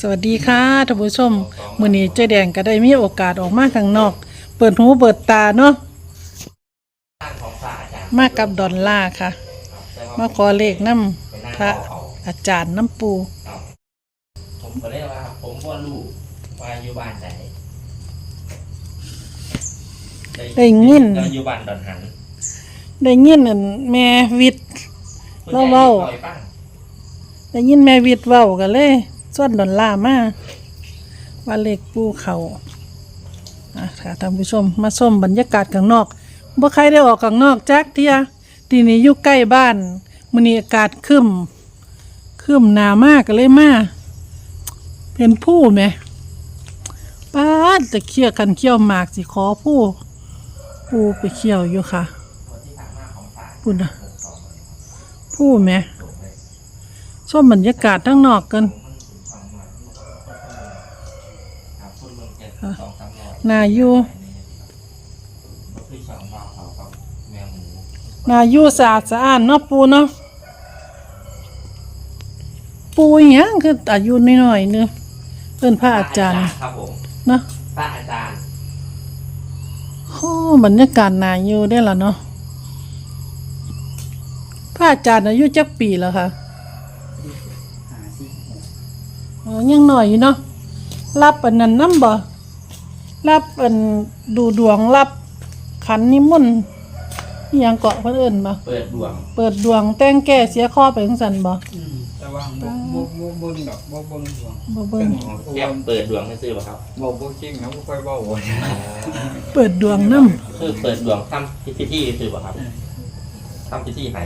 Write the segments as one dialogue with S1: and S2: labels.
S1: สวัสดีค่ะท่านผู้ชมมื้อนี้เจ๊แดงก็ได้มีโอกาสออกมาข้างนอก เปิดหูเปิดตาเนาะมากับดอนล่าค่ะ มาขอเลขน้ำพระอาจารย์น้ำปู
S2: ผมก็เลยว่า ผมก็รู้ว่าอยู่บ้านไหน
S1: ได้ยิน
S2: ก็อยู่บ้านดอนหัน
S1: ได้ยินอั่นแม่วิทย์เล่าเว้า
S2: พิ่นได้ให้ฟัง
S1: ได้ยินแม่วิทย์เว้ากันเลย ส่วนดอนล่ามาว่าเลขปูเขาอะค่ะท่านผู้ชมมาชมบรรยากาศข้างนอกบ่ใครได้ออกข้างนอกจักเที่ยทีนี้อยู่ใกล้บ้านมื้อนี้อากาศครึมครึมหนามากก็เลยมาเป็นผู้แหมป้าจะเคี่ยวกันเคี่ยวหมากสิขอผู้ผู้ไปเคี่ยวอยู่ค่ะปุ่นนะผู้แหมชมบรรยากาศทั้งนอกกัน
S2: ครับคุณ เมืองเจ็ดสองสามร้อย
S1: นาอยู่
S2: ก็คือสองเบาเขากับแมวหมู
S1: นาอยู่สะอาดสะอ้านเนาะปูเนาะปูอหยังคืออายุน้อยๆเนึงเอิ้นพระอาจารย์
S2: ครับผม
S1: เนาะ
S2: พระอาจารย์
S1: โอ้บรรยากาศน่าอยู่ได้อล่ะเนาะพระอาจารย์อายุจักปีแล้วค่ะอ๋อยังน้อยอยู่เนาะรับอันนั้นนำบ่ รับอันดูดวงรับขันนิมนต์อิหยังเกาะเพิ่นเอิ้นบ่
S2: เปิดดวง
S1: เปิดดวงแต่งแก้เสียคอไปจังซั่นบ่
S3: แต่ว่าบ่บ่บ่เบิ่งดอกบ่เบิ่งดวง
S1: บ่เบิ่ง
S2: แค่เปิดดวงไม่ซื้อป่ะครับ
S3: บ่บ่จริงนะบ่ค่อยเว้า
S1: เปิดดวงนำ
S2: คือเปิดดวงทำพิธีซื้อป่ะครับทำพิธีให้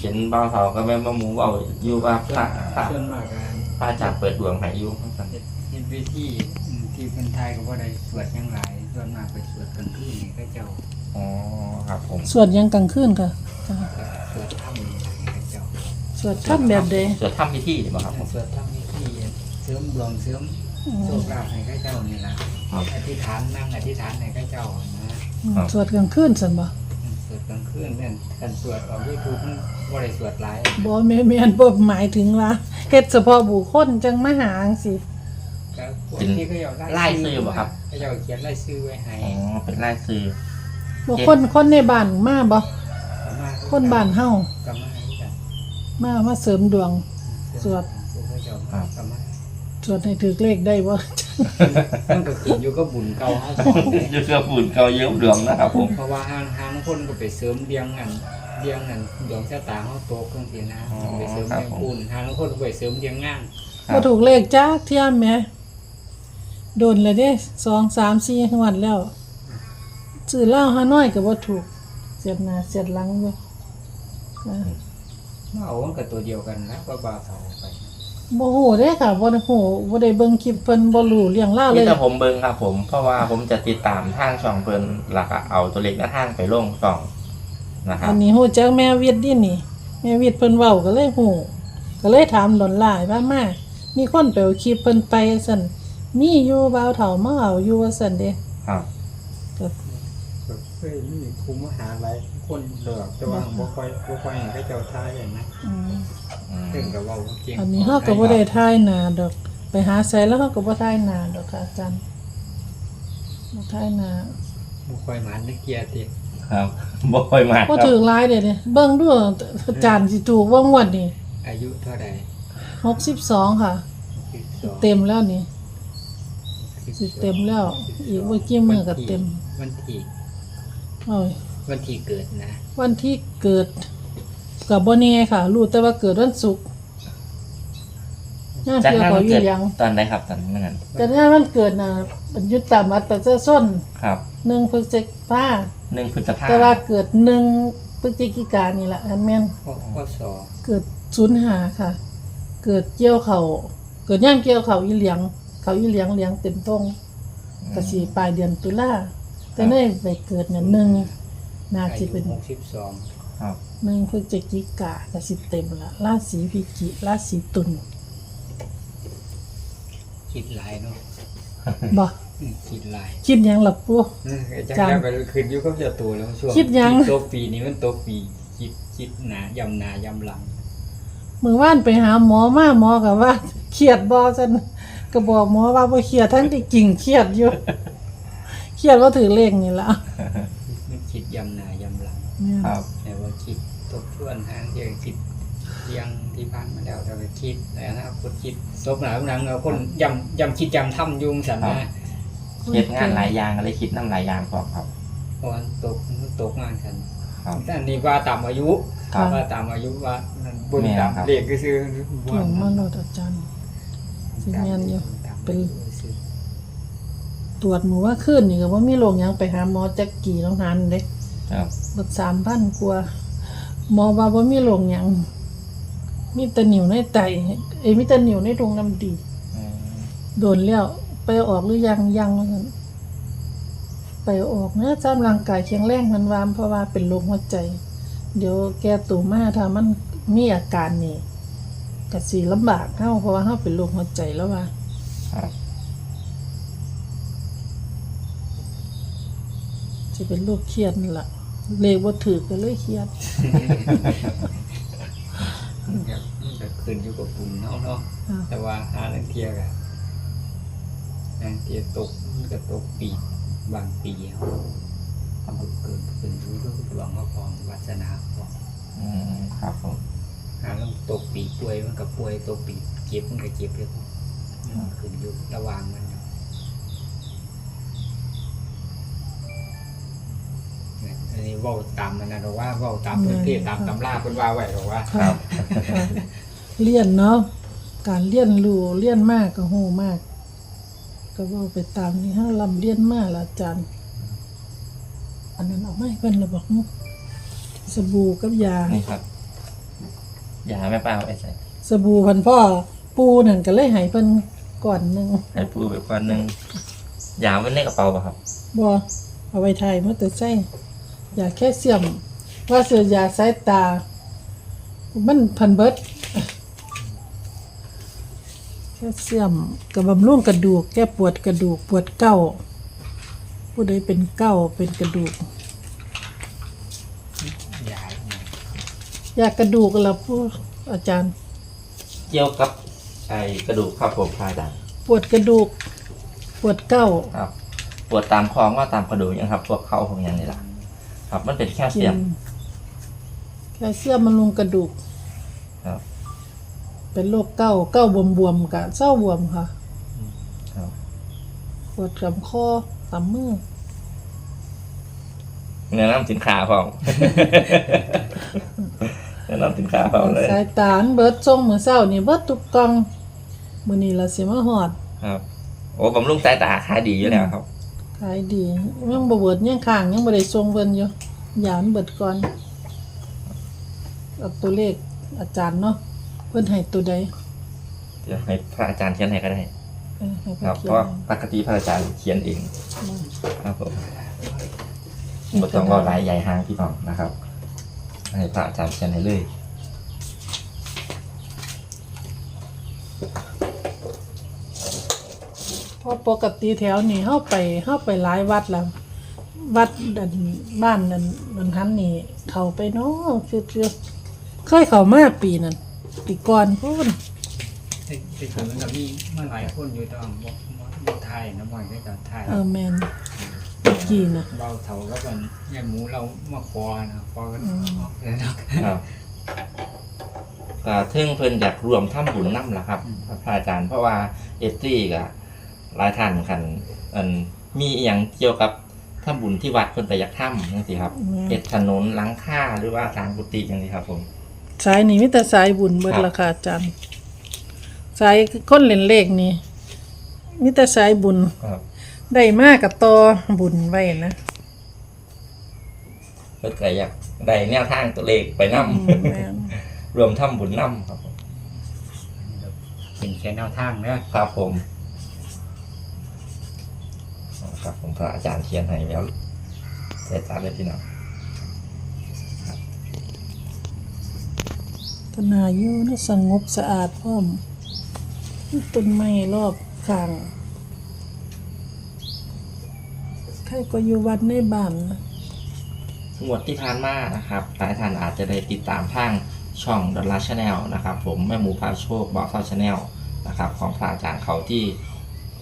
S2: เห็นเบาเขาก็แม่มาหมูเอาอยู่ว่าพระพระ
S3: ส่วนมากก็
S2: พระอาจารย์เปิดดวงให้อยู่ทั้งสัน
S3: เฮ็ดเฮ็ดวิธีอืม ที่เพิ่นไทยก็บ่ได้สวดหยังหลายส่วนมากไปสวดกลางคืนนี่ก็เจ้า
S2: อ๋อครับผม
S1: สวดยังกลางคืนค่ะ
S3: ก็สวดธรรมนี่ก็เจ้า
S1: สวดทับแบบใด
S2: สวดทำพิธีดีป่ะครับผม
S3: สวดธรรมวิธีเสริมดวงเสริมโชคลาภให้ก็เจ้านี่ล่ะ
S2: ครับ
S3: อธิษฐานนั่งอธิษฐานให้ก็เจ้านะ
S1: อืมสวดกลางคืนซั่นบ่
S3: อืมสวดกลางคืนนั่นกันสวดออก YouTube มันบ่ได้สวดหลาย
S1: บ่แม่แม่นบ่หมายถึงว่าเฮ็ดเฉพาะบุคคลจังมาหาจังซี่
S3: ก็พวกที่เขาอยาก
S2: ไล่ซื้อป่ะครับ
S3: เขาอยากเขียนไล่ซื้อไว้ให้
S2: อ๋อเป็นไล่ซื้อ
S1: บ่คนคนในบ้านมาบ่
S3: ก็มา
S1: คนบ้านเฮา
S3: ก็มาให้กัน
S1: มามาเสริมดวง สวด
S3: ก็มา
S1: สวดให้ถูกเลขได้บ่
S3: มันก็กินอยู่ก็บุญเก่าเฮาก่อนเลย
S2: อยู่กับฝุ่นเกาเยิ้มดวงนะครับผม
S3: เพราะว่าหางหางคนก็ไปเสริมเดียงกันเดียงกันดวงชะตาเฮาโตเครื่องสินะไปเสริมเดียงปูนหางคนก็ไปเสริมเดียงงาน
S1: บ่ถูกเลขจักเที่ยแหม่ โดนเลยเด้2 3 4งวดแล้วซื้อเหล้าหาน้อยก็บ่ถูกเสียดหน้าเสียดหลังอยู่อ่า
S3: มาเอามันก็ตัวเดียวกันนะก็บ่าวเฒ่าไป
S1: บ่ฮู้เด้ค่ะบ่ได้ฮู้บ่ได้เบิ่งคลิปเพิ่นบ่รู้เรื่องราวเล
S2: นี่
S1: ย
S2: แต่ผมเบิ่งครับผมเพราะว่าผมจะติดตามทางช่องเพิ่นหลักอะเอาตัวเล็กหน้าทางไปลงช่องนะครั
S1: อั
S2: บ
S1: นนี้ฮู้จักแม่วิทย์ดินี่ แม่วิทย์เพิ่นเว้าก็เลยฮู้ก็เลยถามดอนหลายว่ามามีคนไปเอาคลิปเพิ่นไปซั่น มีอยู่บ่าวเฒ่ามาเอาอยู่ว่าซั่นเด้
S2: ครับ
S1: ก็
S3: ก็เคยมีครูมหาลัยคนดอกแต่ว่าบ่ค่อยบ่ค่อยเห็นเขาเจ้าทายเห็นนะ
S1: อืม
S2: อืม
S3: ถึงก็เว้าเก่ง
S1: อันนี้เฮาก็บ่ได้ถ่ายหน้าดอก ไปหาไสแล้วเฮาก็บ่ถ่ายหน้าดอกค่ะอาจารย์บ่ถ่ายหน้า
S3: บ่ค่อยหมานนึกเกียรติ
S2: ครับบ่ค่อยมาค
S1: บ่
S2: รับ
S1: ถูกหลายเด้เนี่ยเบิ่งดูอาจารย์สิถูกว่างวดนี่
S3: อายุเท่าใด
S1: 62 ค่ะ
S3: 12
S1: เต็มแล้วนี่ สิเต็มแล้ว อีกบ่กี่มื้อก็เต็ม
S3: วันที่
S1: โอ้ย
S3: วันที่เกิดนะ
S1: วันที่เกิดกับบ่แน่ค่ะ รู้แต่ว่าเกิดวันศุกร์งาน
S2: จะ
S1: เกี่ยว
S2: ห้า
S1: กับ
S2: มัน
S1: อ
S2: เกิ
S1: ยู่
S2: ด
S1: ยัง
S2: ตอนไหนครับตอนนั้น
S1: แต่งานวันเกิดน่ะเป็นยุตตามอัตราส้น
S2: ครับ
S1: หนึ่งพฤศจิกา
S2: หนึ่งพฤษภา
S1: แต่ว่าเกิดหนึ่งพฤศจิกายนนี่แหละอันแม่น
S3: พพศ
S1: เกิดศูนย์หาค่ะ เกิดเกี่ยวเขาเกิดย่างเกี่ยวเขาอีเหลียง เขาอีเหลียงเลี้ยงเต็มท้องก็สิปลายเดือนตุลาแต่ได้ไปเกิดเนี่ยหนึ่งน่า
S3: อา
S1: สิ
S3: ยุ
S1: เป็น
S3: 62
S2: ครับ
S1: หนึ่งพฤศจิกาก็สิเต็มละราศีพิจิราศีตุล
S3: คิดหลายเนาะ
S1: บ่
S3: อืมคิดหลาย
S1: คิดหยังล่ะปู่
S3: อืมอาจาร
S1: จำ
S3: ย์ไปคืนอยู่กับเจ้าตัวแล้วช่วง
S1: คิดยัง
S3: ตัวปีนี้มันตัวปีคิดคิดหนายำหนายำหลัง
S1: มื้อวานไปหาหมอมาหมอก็ว่าเครียดบ่ซั่น ก็บอกหมอว่าบ่เครียดทั้งที่จริงเครียดอยู่ เครียดว่าถือเลขนี่ล่ะ
S3: มันคิดยำหนายำหลัง
S2: ครับ
S3: แต่ว่าคิดทบทวนทางที่คิดเรียงที่ผ่านมาแล้วแต่ว่าคิดในอนาคตคิดซบหนาหนังเราคนยำยำคิดยำทำอยุงสันนะ
S2: เฮ็ดงานหลายอย่างก็เลยคิดน้ำหลายอย่างพร้อมครับ
S3: เพราะว่าตกมันตกงานกัน
S2: ครับ
S3: แต่อันนี้ว่าตามอายุ
S2: ครับ
S3: ว่าตามอายุว่านั่นบน
S2: แม่น
S3: ตาม
S2: ครับ
S3: เลขก็คือ
S1: เก่งมากโลดอาจารย์ สิแม่นอยู่เป็น ตรวจหมู่ว่าขึ้นนี่ก็บ่มีโรคหยังไปหาหมอจักกี่ต้องหันเด้
S2: ครับ
S1: เบิด3,000กว่าหมอว่าบ่มีโรคหยังมีแต่นิ่วในไตเอ้ยมีแต่นิ่วในดวงน้ำดี
S2: อืม
S1: โดนแล้วไปออกหรือยังยังว่าซั่นไปออกเนื้อจำร่างกายแข็งแรงมันวามเพราะว่าเป็นโรคหัวใจ เดี๋ยวแก้ตัวมาถ้ามันมีอาการนี่ ก็สิลำบากเฮาเพราะว่าเฮาเป็นโรคหัวใจแล้วว่า
S2: ครับ
S1: สิเป็นโรคเครียดนั่นล่ะเลขบ่ถือก็เลยเครียด
S3: มันก็มันก็ขึ้นอยู่กับบุญเนาะเนาะ
S1: อ่า
S3: แต่ว่าหาลังเทียกันลังเทียตกมันก็ตกปีบางปีเขามันก็เกิดขึ้นอยู่ด้วยดวงเขาพร้อมวาสนาพร้อม
S2: อืมครับผม
S3: หาแล้วตกปีป่วยมันก็ป่วยตกปีเจ็บมันก็เจ็บเลยพร้อมมันขึ้นอยู่ระหว่างมันอยู่เนี่ยอันนี้เว่าตามมันนะหรอกว่าเว่าตามพื้นที่ตามตำราคนว่าไว้หรอกว่า
S2: ครับ
S1: ค่ะเรียนเนาะการเรียนรู้เรียนมากก็โหมาก ก็เว้าไปตามนี้เฮาลำเรียนมาล่ะอาจารย์อันนั้นเอามาให้เพิ่นแล้วบอกหึสบู่กับยา
S2: นี่ครับ ยาแม่ป้าเอาไปใส่
S1: สบู่พันพ่อปูนั่นก็เลยให้เพิ่นก่อนหนึง
S2: ให้ปูไปก่อนหนึงยาไว้ในกระเป๋าป่ะครับ
S1: บ่เอาไว้ถ่ายมอเตอร์ไซค์ยาแค่เสียม ว่าเสือยาสายตา มันพันเบิดแค่เสียมกับบำรุงกระดูก แก้ปวดกระดูกปวดเก้าผู้ใดเป็นเก้าเป็นกระดูก
S3: ยายเนี่ย
S1: ยากระดูกแล้วผู้อาจารย์
S2: เกี่ยวกับไอ้กระดูกครับผมพระอาจารย์
S1: ปวดกระดูก ปวดเก้า
S2: ครับปวดตามคอว่าตามกระดูกยังครับ พวกเขาพวกอย่างนี้ล่ะ ครับ มันเป็นแค่
S1: กิ
S2: เสียม
S1: แคลเซียมมันลงกระดูก
S2: ครับ
S1: เป็นโรคเก้าเก้าบวมๆกะเศร้าบวมค่ะ
S2: ครับ
S1: ปวดลำคอตามมือ
S2: แนะนำสินค้าพร้อม แนะนำสินค้าพร้อมเลย
S1: สายตาอันเบิดทรงมื้อเช้านี่เบิดทุกกล่องมื้อนี้ละสิมาฮอด
S2: ครับโอ้บำรุงสายตาขายดีอยู่แล้วครับ
S1: ขายดียังบ่เบิดยังข้างยังบ่ได้ส่งเพิ่นอยู่ยานเบิดก่อนเอาตัวเลขอาจารย์เนาะเพิ่นให้ตัวใด
S2: เดี๋ยวให้พระอาจารย์เขียนให้ก็ได้
S1: เออให้
S2: ค
S1: เพิ่
S2: รั
S1: น
S2: บ
S1: เขี
S2: เพ
S1: ยน
S2: ราะปกติพระอาจารย์เขียนเองครับผมบ่ต้องรอหลายใหญ่ห้างพี่น้องนะครับ ให้พระอาจารย์เขียนให้เลย
S1: เพ ราะปกติแถวนี้เฮาไปเฮาไปหลายวัดแล้ว วัดอันบ้านนั้นมันหันนี่เข้าไปเนาะคือๆเคยเข้ามาปีนั้นปีก่อนพู้น
S3: ที่ที่ผมมันก็มีมาหลายคนอยู่แตอนบอกบอกไทยนะบ่อยได้ตอนไทย
S1: เออแม่นเมื่อกี้น่ะ
S3: เบาเถาแล้วกันแม่หมูเรามาปอนะปอกัน
S1: อืม
S3: เลยนะ ครับ
S2: ก็ทึ่งเพิ่นอยากรวมทำบุญนำล่ะครับ พระอาจารย์เพราะว่าเอฟซีก็ หลายท่านคันอันมีอหย่างเกี่ยวกับทำบุญที่วัดเพิ่นก็อยากทำจังซี่ครับ
S1: แม่น
S2: เฮ็ดถนนหลังคาหรือว่าสร้างกุฏิจังซี่ครับผม
S1: สายนี้มีแต่สายบุญเบิด
S2: ครับ
S1: ราคาอาจารย์สายคนเล่นเลขนี่มีแต่สายบุญ
S2: ครับ
S1: ได้มากกับต่อบุญไว้นะ
S2: เพิ่นก็อยากได้แนวทางตัวเลขไปนำ
S1: อืมแม่น
S2: รวมทำบุญนำครับผม
S3: เป็นแค่แนวทางเนอะ
S2: ครับผม ครับผมพระอาจารย์เขียนให้แล้วเสร็จแล้วเลยพี่น้อง
S1: ตนาอยู่นะสงบสะอาดพร้อมมีต้นไม้รอบข้างใครก็อยู่วัดในบ้านนะ
S2: งวดที่ผ่านมานะครับหลายท่านอาจจะได้ติดตามทางช่องดอลลาร์ชาแนลนะครับ ผมแม่หมูพาโชคบอกเท่าชาแนลนะครับ ของพระอาจารย์เขาที่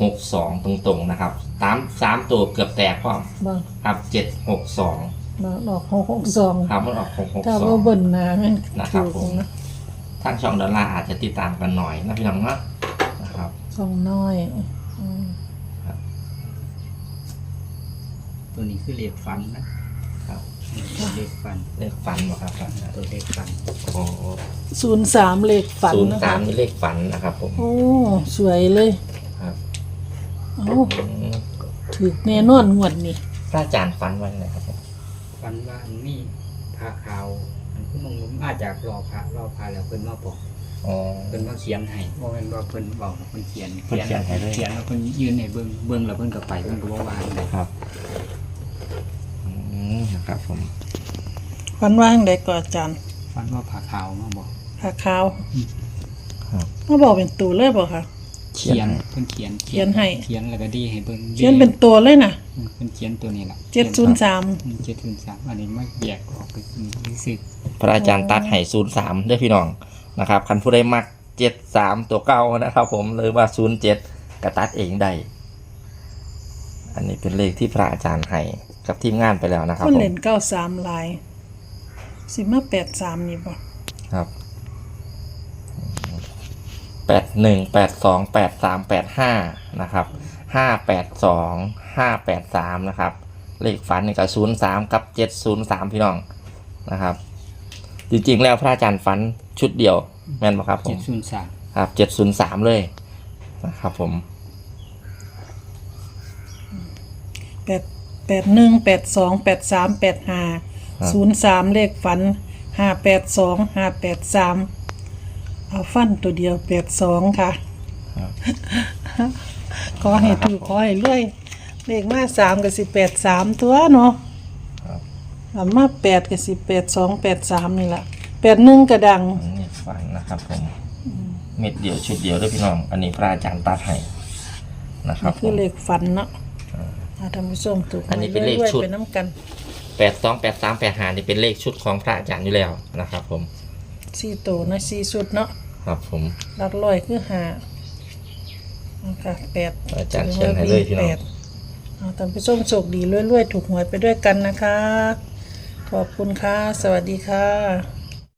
S2: หกสองตรงๆนะครับ สามสามตัวเกือบแตกพร้อม
S1: บ่
S2: ครับเจ็ดหกสอง
S1: บ่ออกหกหกสอง
S2: ครับมันออกหกหก
S1: ถ้า
S2: สอ
S1: ว่าง เบิ่นหนามัน
S2: นะครับผม
S1: นะ
S2: ทางช่องดอลลาร์อาจจะติดตามกันหน่อยนะพี่น้องเนาะนะครับ
S1: สองน้อยอืม
S3: ตัวนี้คือเลขฟันนะครับ เลขฟัน
S2: เลขฝันบ่ครับพระอาจารย์
S3: ตัวเลขฟัน
S2: โอ้
S1: ศูนย์สามเลขฝัน
S2: ศูนย์
S1: นะ
S2: สา
S1: คะ
S2: มนี่เลขฝันนะครับผม
S1: โอ้ สวยเลย
S2: ครับ
S1: เอ้า
S2: อืม
S1: ถือแน่นอนงวดนี่
S2: พระอาจารย์ฝันไว้ไหนครับผม
S3: ฟันว่าอันนี้พระขาวอันคือมึงมาจากรอพระรอพระแล้วเพิ่นมาบอก
S2: อ๋อ
S3: เพิ่นมาเขียนให้บ่แม่นว่าเพิ่นเว้าเพิ่นเขียน
S2: เพิ่นเขียนให้เลย
S3: เขียนแล้วเพิ่นยืนให้เบิ่งเบิ่งแล้วเพิ่นก็ไปเพิ่นก็บ่ว่าได้
S2: ครับอืมนะครับผม
S1: ฝันว่าจั่งใดก่อนอาจารย์
S3: ฟันว่าพระขาวมาบอก
S1: ผ้าขาว
S2: ครับ
S1: มาบอกเป็นตัวเลยบ่คะ
S3: เขียนเพิ่นเขียน
S1: เขียนให้
S3: เขียนแล้วก็ดีให้เบิ่ง
S1: เขียนเป็นตัวเลยนะ
S3: อืมเพิ่นเขียนตัวนี้ล่ะ
S1: เจ็ดศูนย์สาม
S3: เจ็ดศูนย์สามอันนี้ไม่แยกออกไปนี่สิ
S2: พระอาจารย์ตัดให้ศูนย์สามด้วยพี่น้องนะครับคันผู้ใดมักเจ็ดสามตัวเก้านะครับผมเลยว่าศูนย์เจ็ดกระตัดเองได้อันนี้เป็นเลขที่พระอาจารย์ให้กับทีมงานไปแล้วนะครับ
S1: คน
S2: ผม
S1: เล่นเก้าสามลายสิมาแปดสามนี่บ่
S2: ครับ แปดหนึ่งแปดสองแปดสามแปดห้านะครับห้าแปดสองห้าแปดสามนะครับ เลขฝันนี่ก็ศูนย์สามกับเจ็ดศูนย์สามพี่น้องนะครับ จริงๆ แล้วพระอาจารย์ฝันชุดเดียวแม่นไหมครับผ
S3: เจ็
S2: ม
S3: ดศูนย์สาม
S2: ครับเจ็ดศูนย์สามเลยนะครับผม
S1: แปดแปดหนึ่งแปดสองแปดสามแปดห้าศูนย์สามเลขฝันห้าแปดสองห้าแปดสาม เอาฟันตัวเดียวแปดสองค่ะขอให้ถูกขอให้รวยเลขมาสามกับสิแปดสามตัวเนาะอันมาแปดกับสิแปดสองแปดสามนี่แหละแปดหนึ่งกระดัง
S2: อันนี้ฝันนะครับผม เม็ดเดียวชุดเดียวด้วยพี่น้อง อันนี้พระอาจารย์ตัดให้นะครับผ
S1: คือ
S2: ม
S1: เลขฝันเนาะอาท่านผู้ชมถูก
S2: อันนี้เป็นเลข
S1: รวยๆ
S2: ชุด
S1: ไปน้ำกัน
S2: แปดสองแปดสามแปดห้านี่เป็นเลขชุดของพระอาจารย์อยู่แล้วนะครับผม
S1: สี่โตวนะสี่สุดเนาะ
S2: ครับผม
S1: หลักร้อยคือหานะคะแปด
S2: อาจารย์เชิญให้เลยพี่น้อง
S1: แปดเอาท่านผู้ชมโชคดีรวยๆ ถูกหวยไปด้วยกันนะคะ ขอบคุณค่ะ สวัสดีค่ะ